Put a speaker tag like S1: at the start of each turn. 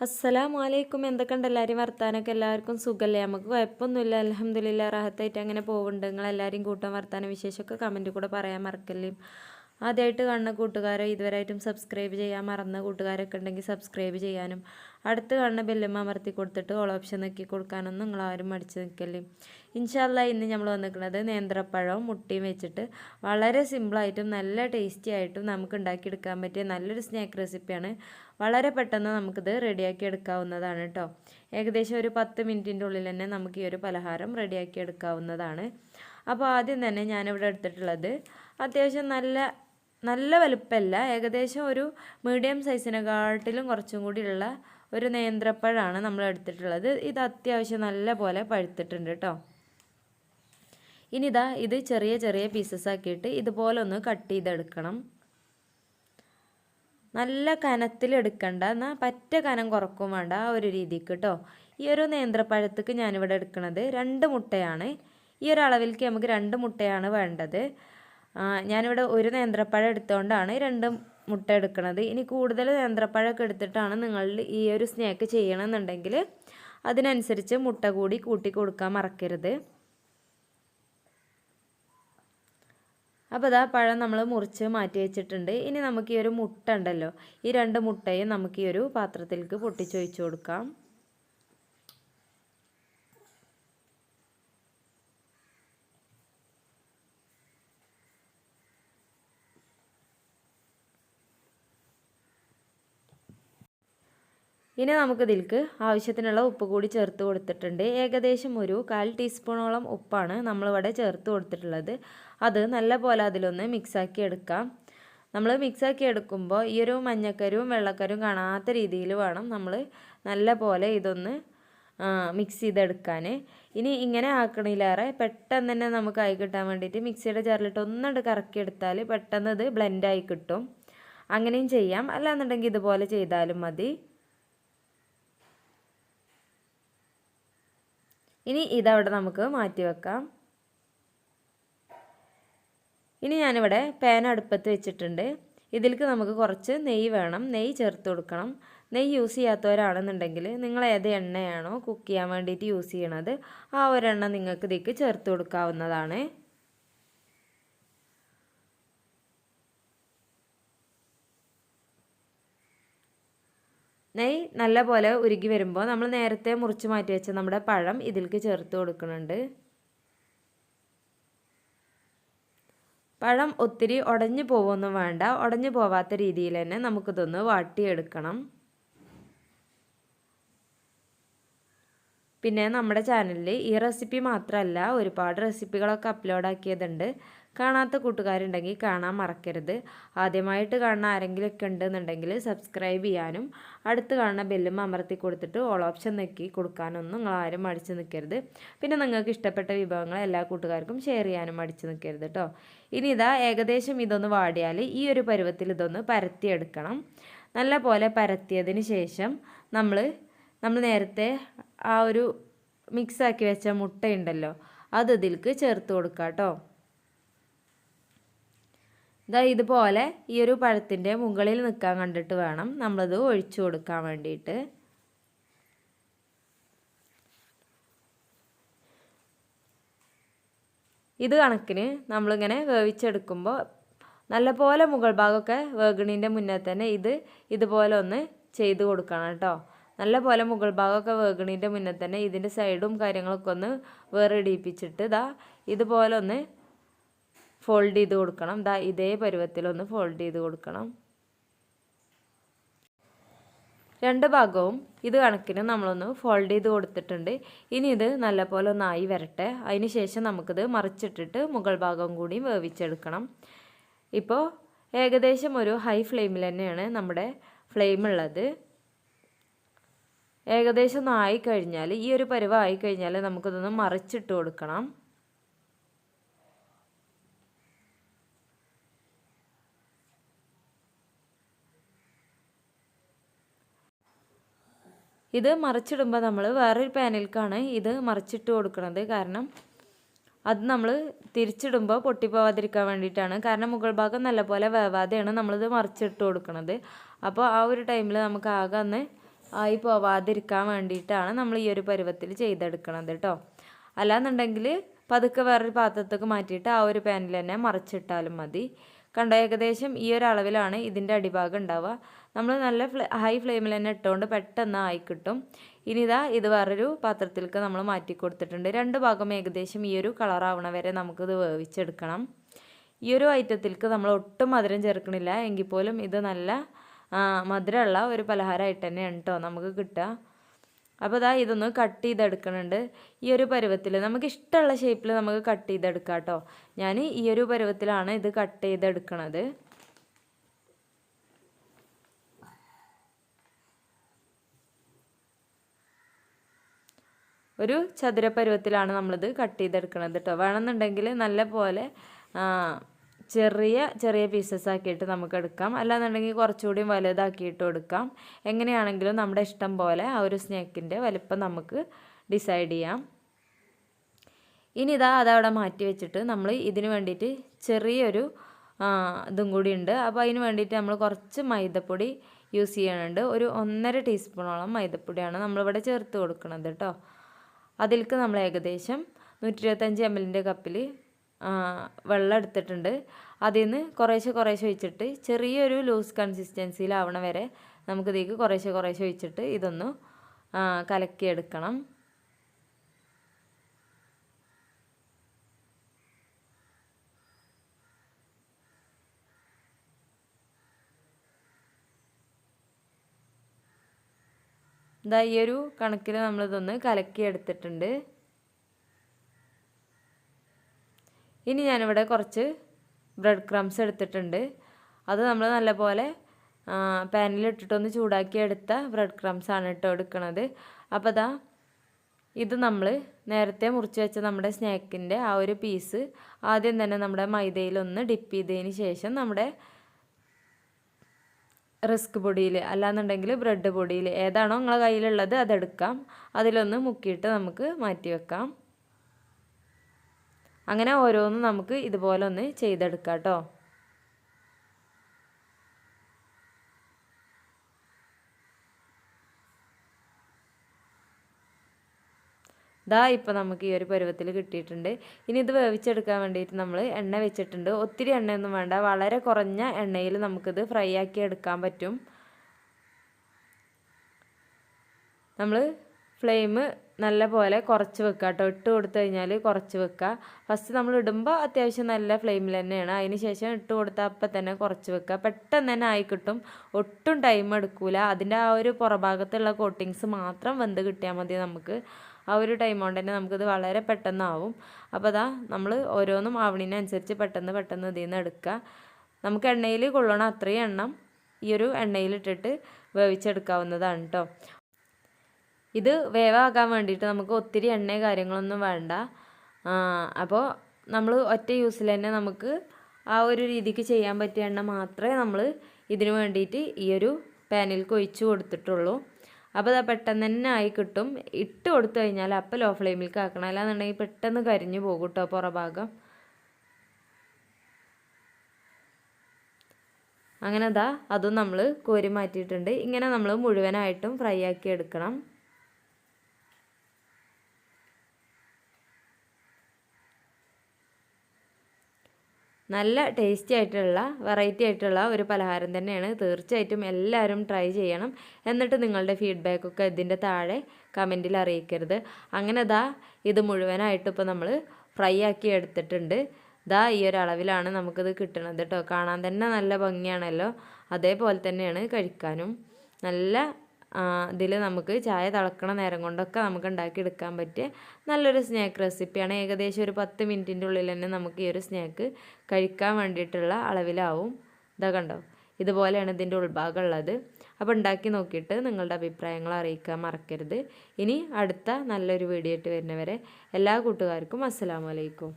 S1: അസ്സലാമു അലൈക്കും എന്തൊക്കെയുണ്ട് എല്ലാവരും വർത്താനൊക്കെ എല്ലാവർക്കും സുഖമല്ലേ നമുക്ക് കുഴപ്പമൊന്നുമില്ല. അലഹമ്മദില്ല റാഹത്തായിട്ട് അങ്ങനെ പോകുന്നുണ്ട് നിങ്ങൾ എല്ലാവരും കൂട്ടം വർത്താന വിശേഷമൊക്കെ കമന്റ് കൂടെ പറയാൻ മറക്കല്ലേ? ആദ്യമായിട്ട് കാണുന്ന കൂട്ടുകാരോ ഇതുവരെയായിട്ടും സബ്സ്ക്രൈബ് ചെയ്യാൻ മറന്ന കൂട്ടുകാരൊക്കെ ഉണ്ടെങ്കിൽ സബ്സ്ക്രൈബ് ചെയ്യാനും അടുത്ത് കാണുന്ന ബെല്ലമ്മ അമർത്തി കൊടുത്തിട്ട് ഓൾ ഓപ്ഷൻ നോക്കി കൊടുക്കാനൊന്നും നിങ്ങൾ ആരും മടിച്ച് നിൽക്കല്ലേ. ഇൻഷാല്ല ഇന്ന് നമ്മൾ വന്നിരിക്കുന്നത് നേന്ത്രപ്പഴവും മുട്ടിയും വെച്ചിട്ട് വളരെ സിമ്പിളായിട്ടും നല്ല ടേസ്റ്റി ആയിട്ടും നമുക്ക് ഉണ്ടാക്കിയെടുക്കാൻ പറ്റിയ നല്ലൊരു സ്നാക്ക് റെസിപ്പിയാണ് വളരെ പെട്ടെന്ന് നമുക്കിത് റെഡിയാക്കി എടുക്കാവുന്നതാണ് കേട്ടോ ഏകദേശം ഒരു പത്ത് മിനിറ്റിന്റെ ഉള്ളിൽ തന്നെ നമുക്ക് ഈ ഒരു പലഹാരം റെഡിയാക്കി എടുക്കാവുന്നതാണ്. അപ്പോൾ ആദ്യം തന്നെ ഞാനിവിടെ എടുത്തിട്ടുള്ളത് അത്യാവശ്യം നല്ല നല്ല വലുപ്പമല്ല ഏകദേശം ഒരു മീഡിയം സൈസിനെക്കാട്ടിലും കുറച്ചും കൂടിയുള്ള ഒരു നേന്ത്രപ്പഴമാണ് നമ്മൾ എടുത്തിട്ടുള്ളത്. ഇത് അത്യാവശ്യം നല്ല പോലെ പഴുത്തിട്ടുണ്ട് കേട്ടോ ഇനി ഇതാ ഇത് ചെറിയ ചെറിയ പീസസ് ആക്കിയിട്ട് ഇതുപോലെ ഒന്ന് കട്ട് ചെയ്തെടുക്കണം. നല്ല കനത്തിലെടുക്കണ്ട എന്നാൽ പറ്റ കനം കുറക്കും വേണ്ട ആ ഒരു രീതിക്ക് കേട്ടോ ഈ ഒരു നേന്ത്രപ്പഴത്തേക്ക് ഞാനിവിടെ എടുക്കുന്നത് രണ്ട് മുട്ടയാണ്. ഈ ഒരു അളവിലേക്ക് നമുക്ക് രണ്ട് മുട്ടയാണ് വേണ്ടത്. ഞാനിവിടെ ഒരു നേന്ത്രപ്പഴം എടുത്തുകൊണ്ടാണ് രണ്ട് മുട്ട എടുക്കുന്നത് ഇനി കൂടുതൽ നേന്ത്രപ്പഴമൊക്കെ എടുത്തിട്ടാണ് നിങ്ങൾ ഈ ഒരു സ്നാക്ക് ചെയ്യണമെന്നുണ്ടെങ്കിൽ അതിനനുസരിച്ച് മുട്ട കൂടി കൂട്ടി കൊടുക്കാൻ മറക്കരുത്. അപ്പോൾ അതാ പഴം നമ്മൾ മുറിച്ച് മാറ്റി വെച്ചിട്ടുണ്ട്. ഇനി നമുക്ക് ഈ ഒരു മുട്ട ഉണ്ടല്ലോ ഈ രണ്ട് മുട്ടയും നമുക്ക് ഈ ഒരു പാത്രത്തിലേക്ക് പൊട്ടിച്ചൊഴിച്ച് കൊടുക്കാം. ഇനി നമുക്ക് ഇതിൽക്ക് ആവശ്യത്തിനുള്ള ഉപ്പ് കൂടി ചേർത്ത് കൊടുത്തിട്ടുണ്ട്. ഏകദേശം ഒരു കാൽ ടീസ്പൂണോളം ഉപ്പാണ് നമ്മളിവിടെ ചേർത്ത് കൊടുത്തിട്ടുള്ളത്. അത് നല്ല പോലെ അതിലൊന്ന് മിക്സാക്കി എടുക്കാം. നമ്മൾ മിക്സാക്കി എടുക്കുമ്പോൾ ഈ ഒരു മഞ്ഞക്കരും വെള്ളക്കരും കാണാത്ത രീതിയിൽ വേണം നമ്മൾ നല്ല പോലെ ഇതൊന്ന് മിക്സ് ചെയ്തെടുക്കാൻ ഇനി ഇങ്ങനെ ആക്കണില്ലാറെ പെട്ടെന്ന് തന്നെ നമുക്ക് ആയി കിട്ടാൻ വേണ്ടിയിട്ട് മിക്സിയുടെ ചേർലിട്ട് ഒന്നുകൊണ്ട് കറക്കി എടുത്താൽ പെട്ടെന്ന് ഇത് ബ്ലെൻഡായി കിട്ടും. അങ്ങനെയും ചെയ്യാം. അല്ലാന്നുണ്ടെങ്കിൽ ഇതുപോലെ ചെയ്താലും മതി. ഇനി ഇതവിടെ നമുക്ക് മാറ്റി വെക്കാം. ഇനി ഞാനിവിടെ പാൻ അടുപ്പത്ത് വെച്ചിട്ടുണ്ട്. ഇതിലേക്ക് നമുക്ക് കുറച്ച് നെയ്യ് വേണം. നെയ്യ് ചേർത്ത് കൊടുക്കണം. നെയ്യ് യൂസ് ചെയ്യാത്തവരാണെന്നുണ്ടെങ്കിൽ നിങ്ങൾ ഏത് എണ്ണയാണോ കുക്ക് ചെയ്യാൻ വേണ്ടിയിട്ട് യൂസ് ചെയ്യണത് ആ ഒരെണ്ണ നിങ്ങൾക്ക് ഇതിലേക്ക് ചേർത്ത് കൊടുക്കാവുന്നതാണ്. നെയ്യ് നല്ലപോലെ ഉരുകി വരുമ്പോൾ നമ്മൾ നേരത്തെ മുറിച്ച് മാറ്റി വെച്ച നമ്മുടെ പഴം ഇതിലേക്ക് ചേർത്ത് കൊടുക്കുന്നുണ്ട്. പഴം ഒത്തിരി ഉടഞ്ഞു പോവൊന്നും വേണ്ട. ഉടഞ്ഞു പോവാത്ത രീതിയിൽ തന്നെ നമുക്കിതൊന്ന് വാട്ടിയെടുക്കണം. പിന്നെ നമ്മുടെ ചാനലിൽ ഈ റെസിപ്പി മാത്രമല്ല ഒരുപാട് റെസിപ്പികളൊക്കെ അപ്ലോഡ് ആക്കിയതുണ്ട്. കാണാത്ത കൂട്ടുകാരുണ്ടെങ്കിൽ കാണാൻ മറക്കരുത്. ആദ്യമായിട്ട് കാണുന്ന ആരെങ്കിലുമൊക്കെ ഉണ്ടെന്നുണ്ടെങ്കിൽ സബ്സ്ക്രൈബ് ചെയ്യാനും അടുത്ത് കാണുന്ന ബെല്ലും അമർത്തി കൊടുത്തിട്ട് ഓൾ ഓപ്ഷൻ നോക്കി കൊടുക്കാനൊന്നും നിങ്ങൾ ആരും മടിച്ച് നിൽക്കരുത് പിന്നെ നിങ്ങൾക്ക് ഇഷ്ടപ്പെട്ട വിഭവങ്ങൾ എല്ലാ കൂട്ടുകാർക്കും ഷെയർ ചെയ്യാനും മടിച്ച് നിൽക്കരുത് കേട്ടോ ഇനി ഇതാ ഏകദേശം ഇതൊന്ന് വാടിയാൽ ഈ ഒരു പരുവത്തിൽ ഇതൊന്ന് പരത്തിയെടുക്കണം. നല്ല പോലെ പരത്തിയതിന് ശേഷം നമ്മൾ നമ്മൾ നേരത്തെ ആ ഒരു മിക്സാക്കി വെച്ച മുട്ടയുണ്ടല്ലോ അത് ഇതിൽക്ക് ചേർത്ത് കൊടുക്കാം കേട്ടോ ഇതാ ഇതുപോലെ ഈ ഒരു പഴത്തിന്റെ മുകളിൽ നിൽക്കാൻ കണ്ടിട്ട് വേണം നമ്മളത് ഒഴിച്ചു കൊടുക്കാൻ വേണ്ടിയിട്ട്. ഇത് കണക്കിന് നമ്മളിങ്ങനെ വേവിച്ചെടുക്കുമ്പോൾ നല്ലപോലെ മുകൾ ഭാഗമൊക്കെ വേഗണീന്റെ മുന്നേ തന്നെ ഇത് ഇതുപോലെ ഒന്ന് ചെയ്ത് കൊടുക്കണം കേട്ടോ. നല്ലപോലെ മുകൾ ഭാഗമൊക്കെ വേഗണീന്റെ മുന്നേ തന്നെ ഇതിന്റെ സൈഡും കാര്യങ്ങളൊക്കെ ഒന്ന് വേറെ ഇടിയിപ്പിച്ചിട്ട് ഇതാ ഇതുപോലെ ഒന്ന് ഫോൾഡ് ചെയ്ത് കൊടുക്കണം. ദാ ഇതേ പരുവത്തിലൊന്ന് ഫോൾഡ് ചെയ്ത് കൊടുക്കണം. രണ്ട് ഭാഗവും ഇത് കണക്കിന് നമ്മളൊന്ന് ഫോൾഡ് ചെയ്ത് കൊടുത്തിട്ടുണ്ട്. ഇനി ഇത് നല്ലപോലെ ഒന്നായി വരട്ടെ. അതിന് ശേഷം നമുക്കിത് മറിച്ചിട്ടിട്ട് മുകൾ ഭാഗം കൂടി വേവിച്ചെടുക്കണം. ഇപ്പോൾ ഏകദേശം ഒരു ഹൈ ഫ്ലെയിമിൽ തന്നെയാണ് നമ്മുടെ ഫ്ലെയിം ഉള്ളത്. ഏകദേശം ഒന്ന് ആയിക്കഴിഞ്ഞാൽ ഈ ഒരു പരുവം ആയിക്കഴിഞ്ഞാൽ നമുക്കിതൊന്ന് മറിച്ചിട്ട് കൊടുക്കണം. ഇത് മറിച്ചിടുമ്പോൾ നമ്മൾ വേറൊരു പാനിലേക്കാണ് ഇത് മറിച്ചിട്ട് കൊടുക്കുന്നത് കാരണം അത് നമ്മൾ തിരിച്ചിടുമ്പോൾ പൊട്ടിപ്പോവാതിരിക്കാൻ വേണ്ടിയിട്ടാണ്. കാരണം മുകൾ ഭാഗം നല്ലപോലെ വേവാതെയാണ് നമ്മളിത് മറിച്ചിട്ട് കൊടുക്കുന്നത് അപ്പോൾ ആ ഒരു ടൈമിൽ നമുക്ക് ആകെ ഒന്ന് ആയി പോവാതിരിക്കാൻ വേണ്ടിയിട്ടാണ് നമ്മൾ ഈ ഒരു പരുവത്തിൽ ചെയ്തെടുക്കണത് കേട്ടോ അല്ലാന്നുണ്ടെങ്കിൽ പതുക്കെ വേറൊരു പാത്രത്തേക്ക് മാറ്റിയിട്ട് ആ ഒരു പാനിൽ തന്നെ മറിച്ചിട്ടാലും മതി. കണ്ടോ ഏകദേശം ഈ ഒരു അളവിലാണ് ഇതിന്റെ അടിഭാഗം ഉണ്ടാവുക. നമ്മൾ നല്ല ഹൈ ഫ്ലെയിമിൽ തന്നെ ഇട്ടുകൊണ്ട് പെട്ടെന്ന് ആയി കിട്ടും. ഇനി ഇതാ ഇത് വേറൊരു പാത്രത്തിലേക്ക് നമ്മൾ മാറ്റി കൊടുത്തിട്ടുണ്ട്. രണ്ട് ഭാഗം ഏകദേശം ഈ ഒരു കളറാവണ വരെ നമുക്കിത് വേവിച്ചെടുക്കണം. ഈ ഒരു ഐറ്റത്തിലേക്ക് നമ്മൾ ഒട്ടും മധുരം ചേർക്കണില്ല. എങ്കിൽ പോലും ഇത് നല്ല മധുരമുള്ള ഒരു പലഹാരമായിട്ട് തന്നെയാണ് കേട്ടോ നമുക്ക് കിട്ടുക. അപ്പോൾ ഇതാ ഇതൊന്ന് കട്ട് ചെയ്തെടുക്കണുണ്ട്. ഈ ഒരു പരുവത്തിൽ നമുക്ക് ഇഷ്ടമുള്ള ഷേപ്പിൽ നമുക്ക് കട്ട് ചെയ്തെടുക്കാം കേട്ടോ. ഞാൻ ഈ ഒരു പരുവത്തിലാണ് ഇത് കട്ട് ചെയ്തെടുക്കണത്. ഒരു ചതുരപ്പരുവത്തിലാണ് നമ്മളിത് കട്ട് ചെയ്തെടുക്കണത് കേട്ടോ. വേണമെന്നുണ്ടെങ്കിൽ നല്ല പോലെ ചെറിയ ചെറിയ പീസസ് ആക്കിയിട്ട് നമുക്ക് എടുക്കാം. അല്ലാന്നുണ്ടെങ്കിൽ കുറച്ചുകൂടി വലുതാക്കിയിട്ട് എടുക്കാം. എങ്ങനെയാണെങ്കിലും നമ്മുടെ ഇഷ്ടം പോലെ ആ ഒരു സ്നേക്കിന്റെ വലിപ്പം നമുക്ക് ഡിസൈഡ് ചെയ്യാം. ഇനി ഇതാ അതവിടെ മാറ്റി വെച്ചിട്ട് നമ്മൾ ഇതിന് വേണ്ടിയിട്ട് ചെറിയൊരു ഇതും കൂടി ഉണ്ട്. അപ്പോൾ അതിന് വേണ്ടിയിട്ട് നമ്മൾ കുറച്ച് മൈദപ്പൊടി യൂസ് ചെയ്യാനുണ്ട് ഒരു ഒന്നര ടീസ്പൂണോളം മൈദപ്പൊടിയാണ് നമ്മളിവിടെ ചേർത്ത് കൊടുക്കുന്നത് കേട്ടോ. അതിലേക്ക് നമ്മൾ ഏകദേശം നൂറ്റി ഇരുപത്തഞ്ച് എം എല്ലിന്റെ കപ്പിൽ വെള്ളം എടുത്തിട്ടുണ്ട്. അതിൽ നിന്ന് കുറേശ്ശെ കുറേശ്ശെ ഒഴിച്ചിട്ട് ചെറിയൊരു ലൂസ് കൺസിസ്റ്റൻസിയിലാവണ വരെ നമുക്കിതേക്ക് കുറേശ്ശെ കുറേശ്ശെ ഒഴിച്ചിട്ട് ഇതൊന്ന് കലക്കിയെടുക്കണം. ഇതാ ഈ ഒരു കണക്കിൽ നമ്മളിതൊന്ന് കലക്കി എടുത്തിട്ടുണ്ട് ഇനി ഞാനിവിടെ കുറച്ച് ബ്രെഡ് ക്രംസ് എടുത്തിട്ടുണ്ട്. അത് നമ്മൾ നല്ലപോലെ പാനിലിട്ടിട്ടൊന്ന് ചൂടാക്കി എടുത്ത ബ്രെഡ് ക്രംസ് ആണ് ഇട്ടോ എടുക്കുന്നത് അപ്പോൾ അതാ ഇത് നമ്മൾ നേരത്തെ മുറിച്ച് വെച്ച നമ്മുടെ സ്നാക്കിന്റെ ആ ഒരു പീസ് ആദ്യം തന്നെ നമ്മുടെ മൈദയിലൊന്ന് ഡിപ്പ് ചെയ്തതിന് ശേഷം നമ്മുടെ റിസ്ക് പൊടിയിൽ അല്ലാന്നുണ്ടെങ്കിൽ ബ്രെഡ് പൊടിയിൽ ഏതാണോ നിങ്ങളെ കയ്യിലുള്ളത് അതെടുക്കാം. അതിലൊന്ന് മുക്കിയിട്ട് നമുക്ക് മാറ്റി വെക്കാം. അങ്ങനെ ഓരോന്നും നമുക്ക് ഇതുപോലെ ഒന്ന് ചെയ്തെടുക്കാം കേട്ടോ. ഇതാ ഇപ്പോൾ നമുക്ക് ഈ ഒരു പരുവത്തിൽ കിട്ടിയിട്ടുണ്ട്. ഇനി ഇത് വേവിച്ചെടുക്കാൻ വേണ്ടിയിട്ട് നമ്മൾ എണ്ണ വെച്ചിട്ടുണ്ട്. ഒത്തിരി എണ്ണയൊന്നും വേണ്ട. വളരെ കുറഞ്ഞ എണ്ണയിൽ നമുക്കിത് ഫ്രൈ ആക്കി എടുക്കാൻ പറ്റും. നമ്മൾ ഫ്ലെയിം നല്ല പോലെ കുറച്ച് വെക്കുക കേട്ടോ. ഇട്ട് കൊടുത്തു കഴിഞ്ഞാൽ കുറച്ച് വെക്കുക. ഫസ്റ്റ് നമ്മൾ ഇടുമ്പോൾ അത്യാവശ്യം നല്ല ഫ്ലെയിമിൽ തന്നെയാണ്. അതിന് ശേഷം ഇട്ട് കൊടുത്താൽ അപ്പം തന്നെ കുറച്ച് വെക്കുക. പെട്ടെന്ന് തന്നെ ആയി കിട്ടും. ഒട്ടും ടൈം എടുക്കില്ല അതിന്റെ ആ ഒരു പുറഭാഗത്തുള്ള കോട്ടിങ്സ് മാത്രം വെന്ത് കിട്ടിയാൽ മതി നമുക്ക്. ആ ഒരു ടൈം കൊണ്ട് തന്നെ നമുക്കിത് വളരെ പെട്ടെന്നാവും. അപ്പോൾ അതാ നമ്മൾ ഓരോന്നും ആവണിനനുസരിച്ച് പെട്ടെന്ന് പെട്ടെന്ന് ഇതിൽ നിന്ന് എടുക്കുക. നമുക്ക് എണ്ണയിൽ കൊള്ളണം. അത്രയും എണ്ണം ഈ ഒരു എണ്ണയിലിട്ടിട്ട് വേവിച്ചെടുക്കാവുന്നതാണ് കേട്ടോ. ഇത് വേവാകാൻ വേണ്ടിയിട്ട് നമുക്ക് ഒത്തിരി എണ്ണ കാര്യങ്ങളൊന്നും വേണ്ട. അപ്പോൾ നമ്മൾ ഒറ്റ യൂസിൽ തന്നെ നമുക്ക് ആ ഒരു രീതിക്ക് ചെയ്യാൻ പറ്റിയ എണ്ണ മാത്രമേ നമ്മൾ ഇതിന് വേണ്ടിയിട്ട് ഈ ഒരു പാനിലേക്ക് ഒഴിച്ചു കൊടുത്തിട്ടുള്ളൂ. അപ്പോൾ അത് പെട്ടെന്ന് തന്നെ ആയി കിട്ടും. ഇട്ട് കൊടുത്തു കഴിഞ്ഞാൽ അപ്പോൾ ലോ ഫ്ലെയിമിൽ ആക്കണം അല്ലാന്നുണ്ടെങ്കിൽ പെട്ടെന്ന് കരിഞ്ഞു പോകും കേട്ടോ പുറഭാഗം. അങ്ങനെ അതാ അതും നമ്മൾ കോരി മാറ്റിയിട്ടുണ്ട്. ഇങ്ങനെ നമ്മൾ മുഴുവനായിട്ടും ഫ്രൈ ആക്കി എടുക്കണം. നല്ല ടേസ്റ്റി ആയിട്ടുള്ള വെറൈറ്റി ആയിട്ടുള്ള ഒരു പലഹാരം തന്നെയാണ്. തീർച്ചയായിട്ടും എല്ലാവരും ട്രൈ ചെയ്യണം. എന്നിട്ട് നിങ്ങളുടെ ഫീഡ്ബാക്കൊക്കെ ഇതിന്റെ താഴെ കമന്റിൽ അറിയിക്കരുത്. അങ്ങനെ ദാ ഇത് മുഴുവനായിട്ട് ഇപ്പോൾ നമ്മൾ ഫ്രൈ ആക്കി എടുത്തിട്ടുണ്ട്. ദാ ഈ ഒരു അളവിലാണ് നമുക്കിത് കിട്ടുന്നത് കേട്ടോ കാണാൻ തന്നെ നല്ല ഭംഗിയാണല്ലോ. അതേപോലെ തന്നെയാണ് കഴിക്കാനും. നല്ല ഇതിൽ നമുക്ക് ചായ തിളക്കണ നേരം കൊണ്ടൊക്കെ നമുക്ക് ഉണ്ടാക്കിയെടുക്കാൻ പറ്റിയ നല്ലൊരു സ്നാക്ക് റെസിപ്പിയാണ് ഏകദേശം ഒരു പത്ത് മിനിറ്റിന്റെ ഉള്ളിൽ തന്നെ നമുക്ക് ഈ ഒരു സ്നാക്ക് കഴിക്കാൻ വേണ്ടിയിട്ടുള്ള അളവിലാവും. ഇതാ കണ്ടോ? ഇതുപോലെയാണ് ഇതിന്റെ ഉൾഭാഗം ഉള്ളത്. അപ്പോൾ ഉണ്ടാക്കി നോക്കിയിട്ട് നിങ്ങളുടെ അഭിപ്രായങ്ങൾ അറിയിക്കാൻ മറക്കരുത്. ഇനി അടുത്ത നല്ലൊരു വീഡിയോ ഇട്ട് വരുന്നവരെ എല്ലാ കൂട്ടുകാർക്കും അസ്സാം വലൈക്കും